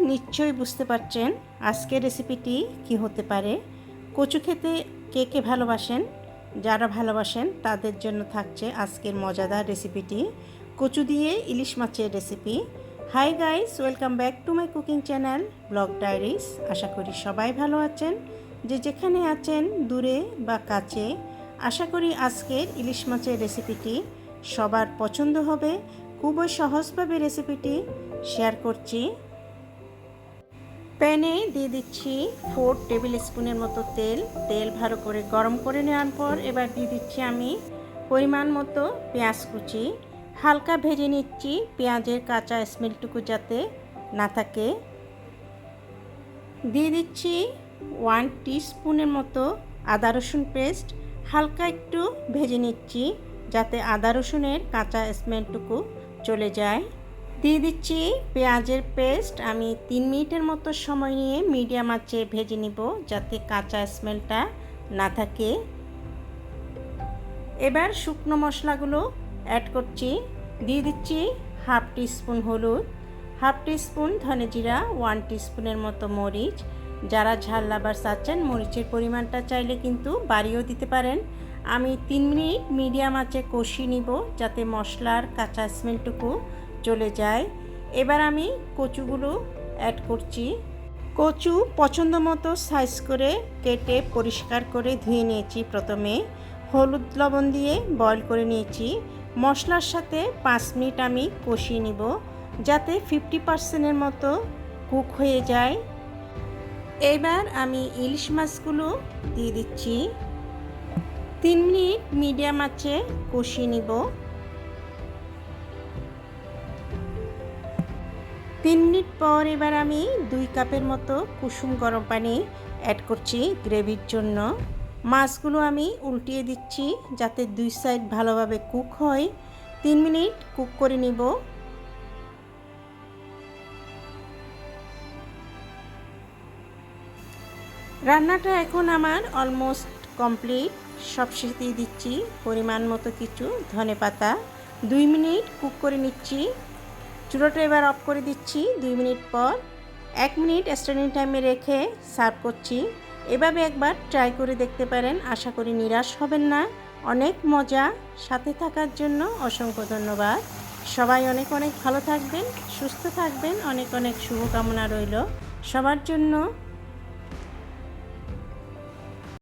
নিশ্চয়ই বুঝতে পারছেন আজকের রেসিপিটি কি হতে পারে। কচু খেতে কে কে ভালোবাসেন? যারা ভালোবাসেন তাদের জন্য থাকছে আজকের মজাদার রেসিপিটি। কচু দিয়ে ইলিশ মাছের recipe. Hi guys, welcome back to my cooking channel, blog diaries. আশা করি সবাই ভালো আছেন। যে যেখানে আছেন, দূরে বা কাছে, আশা করি আজকের ইলিশ মাছের রেসিপিটি সবার পছন্দ হবে। খুবই সহজভাবে রেসিপিটি শেয়ার করছি। প্যানে দিয়ে দিচ্ছি ফোর টেবিল স্পুনের মতো তেল। তেল ভালো করে গরম করে নেওয়ার পর এবার দিয়ে দিচ্ছি আমি পরিমাণ মতো পেঁয়াজ কুচি। হালকা ভেজে নিচ্ছি পেঁয়াজের কাঁচা স্মেলটুকু যাতে না থাকে। দিয়ে দিচ্ছি ওয়ান স্পুনের মতো আদা রসুন পেস্ট হালকা একটু ভেজে নিচ্ছি যাতে আদা রসুনের কাঁচা স্মেলটুকু চলে যায়। দিয়ে দিচ্ছি পেঁয়াজের পেস্ট। আমি তিন মিনিটের মতো সময় নিয়ে মিডিয়াম আঁচে ভেজে নিব যাতে কাঁচা স্মেলটা না থাকে। এবার শুকনো মশলাগুলো অ্যাড করছি। দিয়ে দিচ্ছি হাফ স্পুন হলুদ, হাফ স্পুন ধনে জিরা, ওয়ান স্পুনের মতো মরিচ। যারা ঝাল লাভার চাচ্ছেন, মরিচের পরিমাণটা চাইলে কিন্তু বাড়িয়েও দিতে পারেন। আমি তিন মিনিট মিডিয়াম আঁচে কষিয়ে নিব যাতে মশলার কাঁচা স্মেলটুকু চলে যায়। এবার আমি কচুগুলো অ্যাড করছি। কচু পছন্দ মতো সাইজ করে কেটে পরিষ্কার করে ধুয়ে নিয়েছি প্রথমে। হলুদ লবণ দিয়ে বয়ল করে নিয়েছি। মশলার সাথে পাঁচ মিনিট আমি কষিয়ে নিব যাতে ফিফটি পার্সেন্টের মতো কুক হয়ে যায়। এবার আমি ইলিশ মাছগুলো দিয়ে দিচ্ছি। তিন মিনিট মিডিয়াম আঁচে কষিয়ে নিব। তিন মিনিট পর এবার আমি দুই কাপের মতো কুসুম গরম পানি অ্যাড করছি গ্রেভির জন্য। মাছগুলো আমি উল্টিয়ে দিচ্ছি যাতে দুই সাইড ভালোভাবে কুক হয়। তিন মিনিট কুক করে নিব। রান্নাটা এখন আমার অলমোস্ট কমপ্লিট সব শেষ দিয়ে দিচ্ছি। পরিমাণ মতো কিছু ধনে পাতা দুই মিনিট কুক করে নিচ্ছি। চুলোটা এবার অফ করে দিচ্ছি, দুই মিনিট পর। এক মিনিট স্ট্যান্ডিং টাইমে রেখে সার্ভ করছি। এভাবে একবার ট্রাই করে দেখতে পারেন, আশা করি নিরাশ হবেন না। অনেক মজা, সাথে থাকার জন্য অসংখ্য ধন্যবাদ। সবাই অনেক অনেক ভালো থাকবেন, সুস্থ থাকবেন, অনেক অনেক শুভকামনা রইল। সবার জন্য